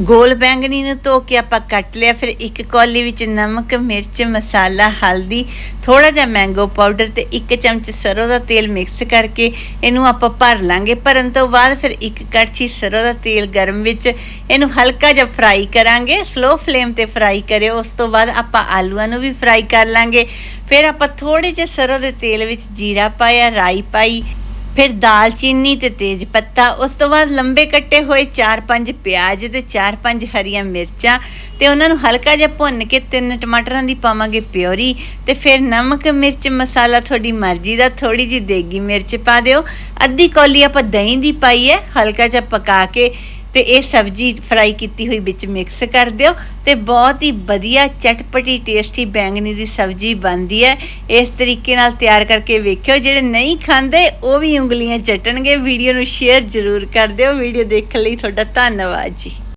ਗੋਲ ਬੈਂਗਣੀ ਨੂੰ ਧੋ ਕੇ ਆਪਾਂ ਕੱਟ ਲਿਆ, ਫਿਰ ਇੱਕ ਕੌਲੀ ਵਿੱਚ ਨਮਕ, ਮਿਰਚ, ਮਸਾਲਾ, ਹਲਦੀ ਥੋੜਾ ਜਿਹਾ ਮੈਂਗੋ ਪਾਊਡਰ ਤੇ ਇੱਕ ਚਮਚ ਸਰੋਂ ਦਾ ਤੇਲ ਮਿਕਸ ਕਰਕੇ ਇਹਨੂੰ ਆਪਾਂ ਭਰ ਲਾਂਗੇ। ਭਰਨ ਤੋਂ ਬਾਅਦ ਫਿਰ ਇੱਕ ਕੜਛੀ ਸਰੋਂ ਦਾ ਤੇਲ ਗਰਮ ਵਿੱਚ ਇਹਨੂੰ ਹਲਕਾ ਜਿਹਾ ਫਰਾਈ ਕਰਾਂਗੇ। ਸਲੋ ਫਲੇਮ ਤੇ ਫਰਾਈ ਕਰਿਓ, ਉਸ ਤੋਂ ਬਾਅਦ ਆਪਾਂ ਆਲੂਆਂ ਨੂੰ ਵੀ ਫਰਾਈ ਕਰ ਲਾਂਗੇ। ਫਿਰ ਆਪਾਂ ਥੋੜੇ ਜਿਹੇ ਸਰੋਂ ਦੇ ਤੇਲ ਵਿੱਚ ਜੀਰਾ ਪਾਇਆ, ਰਾਈ ਪਾਈ ਫਿਰ ਦਾਲਚੀਨੀ ਤੇ ਤੇਜ ਪੱਤਾ, ਉਸ ਤੋਂ ਬਾਅਦ ਲੰਬੇ ਕੱਟੇ ਹੋਏ 4-5 ਪਿਆਜ਼ ਤੇ 4-5 ਹਰੀਆਂ ਮਿਰਚਾਂ ਤੇ ਉਹਨਾਂ ਨੂੰ ਹਲਕਾ ਜਿਹਾ ਭੁੰਨ ਕੇ ਤਿੰਨ ਟਮਾਟਰਾਂ ਦੀ ਪਾਵਾਂਗੇ ਪਿਓਰੀ ਤੇ ਫਿਰ ਨਮਕ, ਮਿਰਚ, ਮਸਾਲਾ ਤੁਹਾਡੀ ਮਰਜ਼ੀ ਦਾ ਥੋੜੀ ਜਿਹੀ ਦੇਗੀ ਮਿਰਚ ਪਾ ਦਿਓ। ਅੱਧੀ ਕੌਲੀ ਆਪਾਂ ਦਹੀਂ ਦੀ ਪਾਈ ਹੈ, ਹਲਕਾ ਜਿਹਾ ਪਕਾ ਕੇ ਤੇ ਇਹ ਸਬਜ਼ੀ ਫਰਾਈ ਕੀਤੀ ਹੋਈ ਵਿੱਚ ਮਿਕਸ ਕਰ ਦਿਓ ਤੇ ਬਹੁਤ ਹੀ ਵਧੀਆ ਚਟਪਟੀ ਟੇਸਟੀ ਬੈਂਗਣੀ ਦੀ ਸਬਜ਼ੀ ਬਣਦੀ ਹੈ। ਇਸ ਤਰੀਕੇ ਨਾਲ ਤਿਆਰ ਕਰਕੇ ਵੇਖਿਓ, ਜਿਹੜੇ ਨਹੀਂ ਖਾਂਦੇ ਉਹ ਵੀ ਉਂਗਲੀਆਂ ਚਟਣਗੇ। ਵੀਡੀਓ ਨੂੰ ਸ਼ੇਅਰ ਜ਼ਰੂਰ ਕਰ ਦਿਓ। ਵੀਡੀਓ ਦੇਖਣ ਲਈ ਤੁਹਾਡਾ ਧੰਨਵਾਦ ਜੀ।